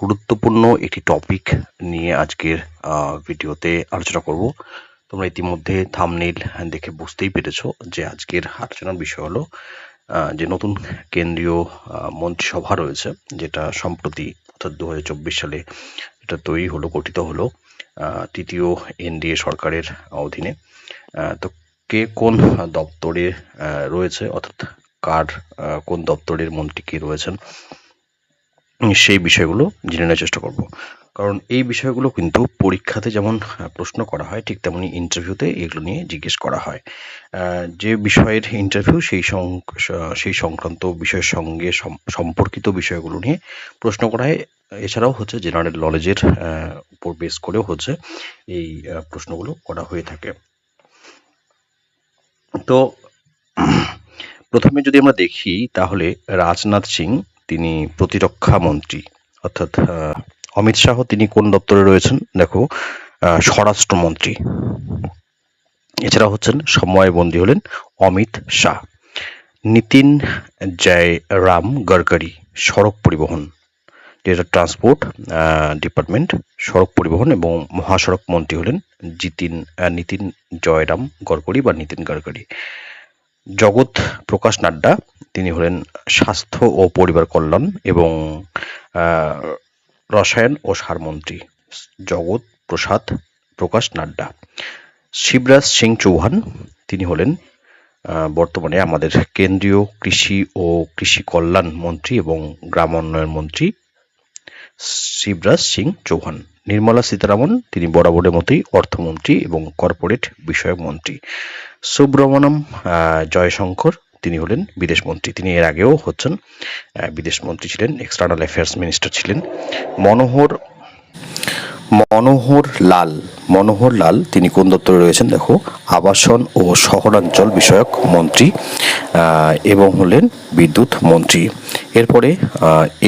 গুরুত্বপূর্ণ একটি টপিক নিয়ে আজকের ভিডিওতে আলোচনা করব। তোমরা ইতিমধ্যে থামনেল দেখে বুঝতেই পেরেছ যে আজকের আলোচনার বিষয় হলো যে নতুন কেন্দ্রীয় মন্ত্রিসভা রয়েছে, যেটা সম্প্রতি অর্থাৎ দু হাজার চব্বিশ সালে এটা তৈরি হলো, গঠিত হলো তৃতীয় এনডিএ সরকারের অধীনে। তো কে কোন দপ্তরে রয়েছে, অর্থাৎ কার কোন দপ্তরের মন্ত্রী কে রয়েছেন সেই বিষয়গুলো জেনে নেওয়ার চেষ্টা করব। কারণ এই বিষয়গুলো কিন্তু পরীক্ষাতে যেমন প্রশ্ন করা হয়, ঠিক তেমনি ইন্টারভিউতে এগুলো নিয়ে জিজ্ঞেস করা হয়। যে বিষয়ের ইন্টারভিউ সেই সেই সংক্রান্ত বিষয়ের সঙ্গে সম্পর্কিত বিষয়গুলো নিয়ে প্রশ্ন করা হয়। এছাড়াও হচ্ছে জেনারেল নলেজের উপর বেস করেও হচ্ছে এই প্রশ্নগুলো করা হয়ে থাকে। তো, প্রথমে যদি আমরা দেখি, তাহলে রাজনাথ সিং তিনি প্রতিরক্ষা মন্ত্রী। অর্থাৎ অমিত শাহ তিনি কোন দপ্তরে রয়েছেন? দেখো স্বরাষ্ট্রমন্ত্রী এছাড়া হচ্ছেন সময়বন্দী হলেন অমিত শাহ। নীতিন জয়রাম গডকারি সড়ক পরিবহন। যেটা ট্রান্সপোর্ট ডিপার্টমেন্ট, সড়ক পরিবহন এবং মহাসড়ক মন্ত্রী হলেন জিতিন নীতিন জয়রাম গড়করি বা নীতিন গডকারি জগৎ প্রকাশ নাড্ডা, তিনি হলেন স্বাস্থ্য ও পরিবার কল্যাণ এবং রসায়ন ও সার মন্ত্রী। জগৎ প্রসাদ প্রকাশ নাড্ডা। শিবরাজ সিং চৌহান, তিনি হলেন বর্তমানে আমাদের কেন্দ্রীয় কৃষি ও কৃষি কল্যাণ মন্ত্রী এবং গ্রাম উন্নয়ন মন্ত্রী শিবরাজ সিং চৌহান। নির্মলা সীতারামন, তিনি বরাবরের মতোই অর্থমন্ত্রী এবং কর্পোরেট বিষয়ক মন্ত্রী। সুব্রমণম জয়শঙ্কর তিনি হলেন বিদেশ মন্ত্রী। তিনি এর আগেও হচ্ছেন আহ, বিদেশ মন্ত্রী ছিলেন এক্সটার্নাল অ্যাফেয়ার্স মিনিস্টার ছিলেন। মনোহর মনোহর লাল মনোহর লাল তিনি কোন দপ্তরে রয়েছেন দেখো? আবাসন ও শহরাঞ্চল বিষয়ক মন্ত্রী এবং হলেন বিদ্যুৎ মন্ত্রী। এরপরে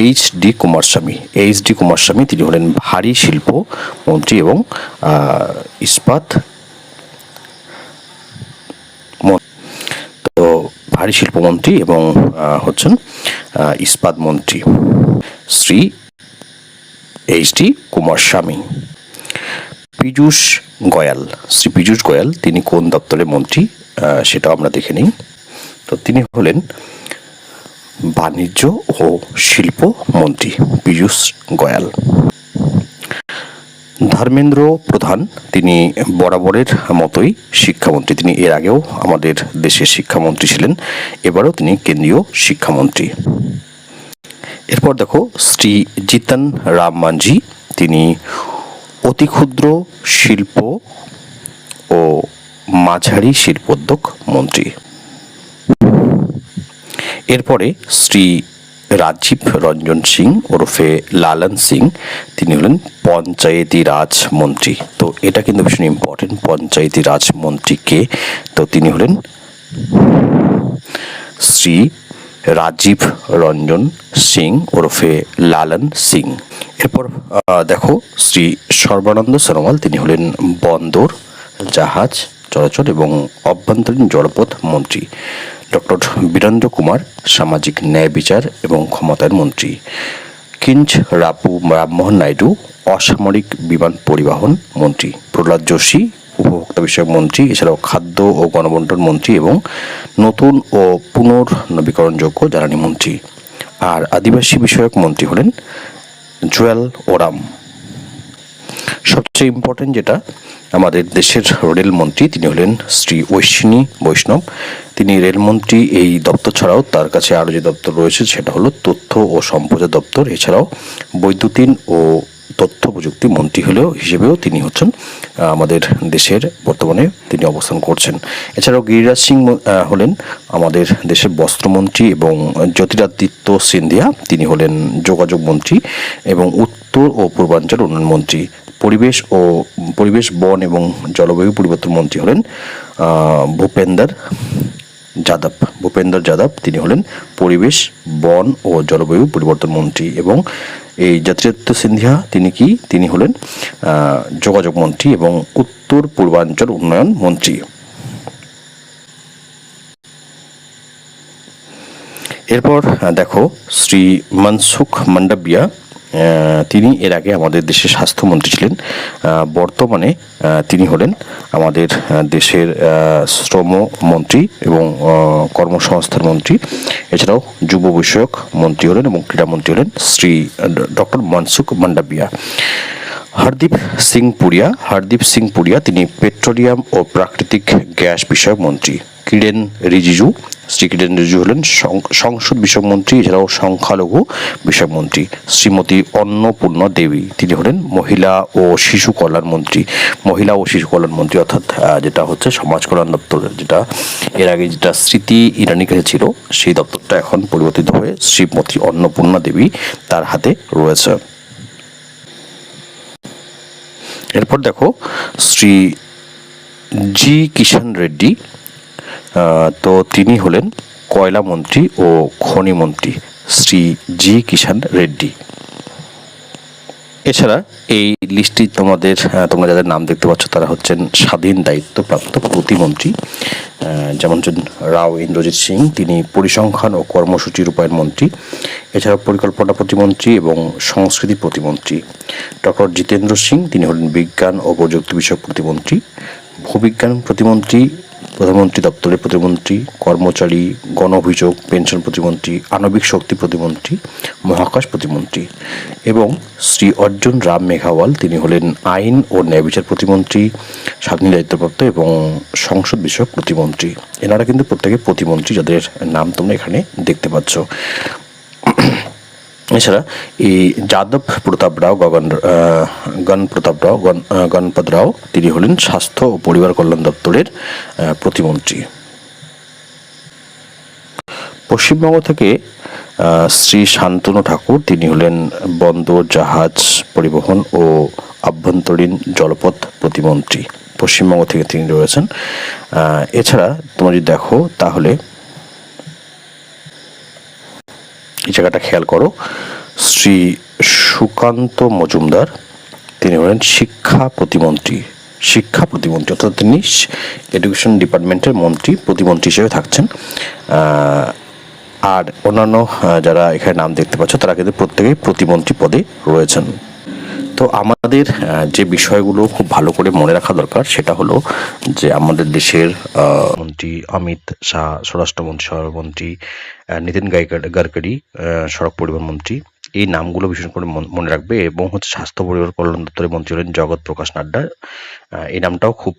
H D Kumaraswamy H D Kumaraswamy তিনি হলেন ভারী শিল্প মন্ত্রী এবং ইস্পাত তো ভারী শিল্পমন্ত্রী এবং হচ্ছেন ইস্পাত মন্ত্রী শ্রী এইচ ডি কুমারস্বামী পীযূষ গোয়াল, শ্রী পীযূষ গোয়াল তিনি কোন দপ্তরের মন্ত্রী সেটাও আমরা দেখে নিই। তো তিনি হলেন বাণিজ্য ও শিল্প মন্ত্রী পীযূষ গোয়াল। ধর্মেন্দ্র প্রধান, তিনি বরাবরের মতোই শিক্ষামন্ত্রী। তিনি এর আগেও আমাদের দেশের শিক্ষামন্ত্রী ছিলেন, এবারও তিনি কেন্দ্রীয় শিক্ষামন্ত্রী। এরপর দেখো, শ্রী জিতন রাম মাঞ্ঝি, তিনি অতি ক্ষুদ্র শিল্প ও মাঝারি শিল্পোদ্যোগ মন্ত্রী। এরপরে শ্রী রাজীব রঞ্জন সিং ওরফে লালন সিং, তিনি হলেন পঞ্চায়েতি রাজ মন্ত্রী। তো এটা কিন্তু ভীষণ ইম্পর্টেন্ট পঞ্চায়েতি রাজ মন্ত্রী কে? তো তিনি হলেন শ্রী রাজীব রঞ্জন সিং ওরফে লালন সিং। এরপর দেখো, শ্রী সর্বানন্দ সোনোয়াল, তিনি হলেন বন্দর, জাহাজ, চলাচল এবং অভ্যন্তরীণ জলপথ মন্ত্রী। ডক্টর বীরেন্দ্র কুমার, সামাজিক ন্যায় বিচার এবং ক্ষমতার মন্ত্রী। কিঞ্চ রাপু, রামমোহন নাইডু, অসামরিক বিমান পরিবহন মন্ত্রী। প্রহ্লাদ যোশী, উপভোক্তা বিষয়ক মন্ত্রী, এছাড়াও খাদ্য ও গণবন্টন মন্ত্রী এবং নতুন ও পুনর্নবীকরণযোগ্য জ্বালানি মন্ত্রী। আর আদিবাসী বিষয়ক মন্ত্রী হলেন জুয়েল ওরাম। সবচেয়ে ইম্পর্টেন্ট যেটা, আমাদের দেশের রেলমন্ত্রী তিনি হলেন শ্রী ঐশ্বিনী বৈষ্ণব। তিনি রেলমন্ত্রী, এই দপ্তর ছাড়াও তার কাছে আরও যে দপ্তর রয়েছে সেটা হলো তথ্য ও সম্প্রচার দপ্তর। এছাড়াও বৈদ্যুতিন ও তথ্য প্রযুক্তি মন্ত্রী হলেও হিসেবেও তিনি হচ্ছেন আমাদের দেশের বর্তমানে তিনি অবস্থান করছেন। এছাড়াও গিরিরাজ সিং হলেন আমাদের দেশের বস্ত্রমন্ত্রী এবং জ্যোতিরাদিত্য সিন্ধিয়া, তিনি হলেন যোগাযোগ মন্ত্রী এবং উত্তর ও পূর্বাঞ্চল উন্নয়ন মন্ত্রী। পরিবেশ ও পরিবেশ, বন এবং জলবায়ু পরিবর্তন মন্ত্রী হলেন ভূপেন্দর যাদব। ভূপেন্দর যাদব, তিনি হলেন পরিবেশ, বন ও জলবায়ু পরিবর্তন মন্ত্রী এবং এই জাতিরাদিত্য সিন্ধিয়া, তিনি কি? তিনি হলেন যোগাযোগ মন্ত্রী এবং উত্তর পূর্বাঞ্চল উন্নয়ন মন্ত্রী। এরপর দেখো, শ্রী মনসুখ মান্ডাবিয়া তিনি এর আগে আমাদের দেশের স্বাস্থ্যমন্ত্রী ছিলেন। বর্তমানে তিনি হলেন আমাদের দেশের শ্রম মন্ত্রী এবং কর্মসংস্থান মন্ত্রী। এছাড়াও যুব বিষয়ক মন্ত্রী হলেন এবং ক্রীড়ামন্ত্রী হলেন শ্রী ডক্টর মনসুখ মান্ডাবিয়া হরদীপ সিং পুরিয়া, হরদীপ সিং পুরিয়া তিনি পেট্রোলিয়াম ও প্রাকৃতিক গ্যাস বিষয়ক মন্ত্রী। কিরেন রিজিজু শ্রী কিরেন রিজিজু হলেন সংসদ বিষয়ক মন্ত্রী এছাড়াও সংখ্যালঘু বিষয়ক মন্ত্রী শ্রীমতী অন্নপূর্ণ দেবী, তিনি হলেন মহিলা ও শিশু কল্যাণ মন্ত্রী। মহিলা ও শিশু কল্যাণ মন্ত্রী অর্থাৎ যেটা হচ্ছে সমাজ কল্যাণ দপ্তর, যেটা এর আগে যেটা স্মৃতি ইরানি কাছে ছিল সেই দপ্তরটা এখন পরিবর্তিত হয়ে শ্রীমতী অন্নপূর্ণা দেবী তার হাতে রয়েছে। এরপর দেখো, শ্রী জি কিষান রেড্ডি তো তিনি হলেন কয়লা মন্ত্রী ও খনি মন্ত্রী শ্রী জি কিষান রেড্ডি। এছাড়া এই লিস্টটি তোমাদের তোমরা যাদের নাম দেখতে পাচ্ছ, তারা হচ্ছেন স্বাধীন দায়িত্বপ্রাপ্ত প্রতিমন্ত্রী। যেমন হচ্ছেন রাও ইন্দ্রজিৎ সিং, তিনি পরিসংখ্যান ও কর্মসূচি রূপায়ণ মন্ত্রী। এছাড়া পরিকল্পনা প্রতিমন্ত্রী এবং সংস্কৃতি প্রতিমন্ত্রী। ডক্টর জিতেন্দ্র সিং, তিনি হলেন বিজ্ঞান ও প্রযুক্তি বিষয়ক প্রতিমন্ত্রী। ভূবিজ্ঞান প্রতিমন্ত্রী প্রধানমন্ত্রী, দপ্তরের প্রতিমন্ত্রী, কর্মচারী গণ অভিযোগ পেনশন প্রতিমন্ত্রী, আণবিক শক্তি প্রতিমন্ত্রী, মহাকাশ প্রতিমন্ত্রী এবং শ্রী অর্জুন রাম মেঘাওয়াল। তিনি হলেন আইন ও ন্যায় বিচার প্রতিমন্ত্রী, স্বাধীন দায়িত্বপ্রাপ্ত এবং সংসদ বিষয়ক প্রতিমন্ত্রী। এনারা কিন্তু প্রত্যেকে প্রতিমন্ত্রী, যাদের নাম তোমরা এখানে দেখতে পাচ্ছ। এছাড়া এই যাদব প্রতাপ রাও গগন গণ প্রতাপ রাও গণ- আহ, গণপত রাও তিনি হলেন স্বাস্থ্য ও পরিবার কল্যাণ দপ্তরের প্রতিমন্ত্রী। পশ্চিমবঙ্গ থেকে শ্রী শান্তনু ঠাকুর তিনি হলেন বন্দর জাহাজ পরিবহন ও আভ্যন্তরীণ জলপথ প্রতিমন্ত্রী। পশ্চিমবঙ্গ থেকে তিনি রয়েছেন। এছাড়া তোমরা যদি দেখো তাহলে এই জায়গাটা খেয়াল করো। শ্রী সুকান্ত মজুমদার, তিনি হলেন শিক্ষা প্রতিমন্ত্রী। শিক্ষা প্রতিমন্ত্রী, অর্থাৎ তিনি এডুকেশন ডিপার্টমেন্টের মন্ত্রী, প্রতিমন্ত্রী হিসেবে থাকছেন। আর অন্যান্য যারা এখানে নাম দেখতে পাচ্ছ, তারা কিন্তু প্রত্যেকেই প্রতিমন্ত্রী পদে রয়েছেন। তো আমাদের যে বিষয়গুলো খুব ভালো করে মনে রাখা দরকার সেটা হলো যে আমাদের দেশের মন্ত্রী অমিত শাহ, স্বরাষ্ট্রমন্ত্রী সহমন্ত্রী নীতিন গাইকার- গাডকারি সড়ক পরিবহন মন্ত্রী এই নামগুলো বিশেষ করে মন- রাখবে এবং হচ্ছে স্বাস্থ্য পরিবার কল্যাণ দপ্তরের মন্ত্রী হলেন জগৎ প্রকাশ নাড্ডা। এই নামটাও খুব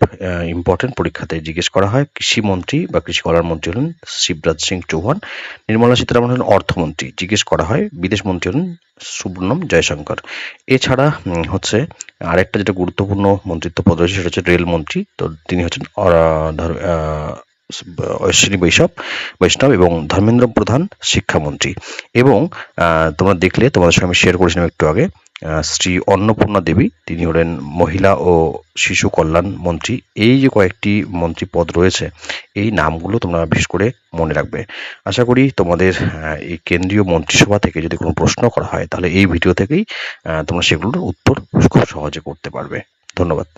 ইম্পর্টেন্ট পরীক্ষাতে জিজ্ঞেস করা হয়। কৃষি মন্ত্রী বা কৃষি কল্যাণ মন্ত্রী হলেন শিবরাজ সিং চৌহান। নির্মলা সীতারামন হলেন অর্থমন্ত্রী, জিজ্ঞেস করা হয় বিদেশ মন্ত্রী হলেন সুব্রমণ্যম জয়শঙ্কর। এছাড়া হচ্ছে আরেকটা যেটা গুরুত্বপূর্ণ মন্ত্রিত্ব পদ রয়েছে সেটা হচ্ছে রেলমন্ত্রী তো তিনি হচ্ছেন অশ্বিনী বৈষ্ণব বৈষ্ণব এবং ধর্মেন্দ্র প্রধান শিক্ষামন্ত্রী। এবং তোমরা দেখলে, তোমাদের সঙ্গে আমি শেয়ার করেছিলাম একটু আগে শ্রী অন্নপূর্ণা দেবী, তিনি হলেন মহিলা ও শিশু কল্যাণ মন্ত্রী। এই যে কয়েকটি মন্ত্রী পদ রয়েছে, এই নামগুলো তোমরা বিশেষ করে মনে রাখবে। আশা করি তোমাদের এই কেন্দ্রীয় মন্ত্রিসভা থেকে যদি কোনো প্রশ্ন করা হয়, তাহলে এই ভিডিও থেকেই তোমরা সেগুলোর উত্তর খুব সহজে করতে পারবে। ধন্যবাদ।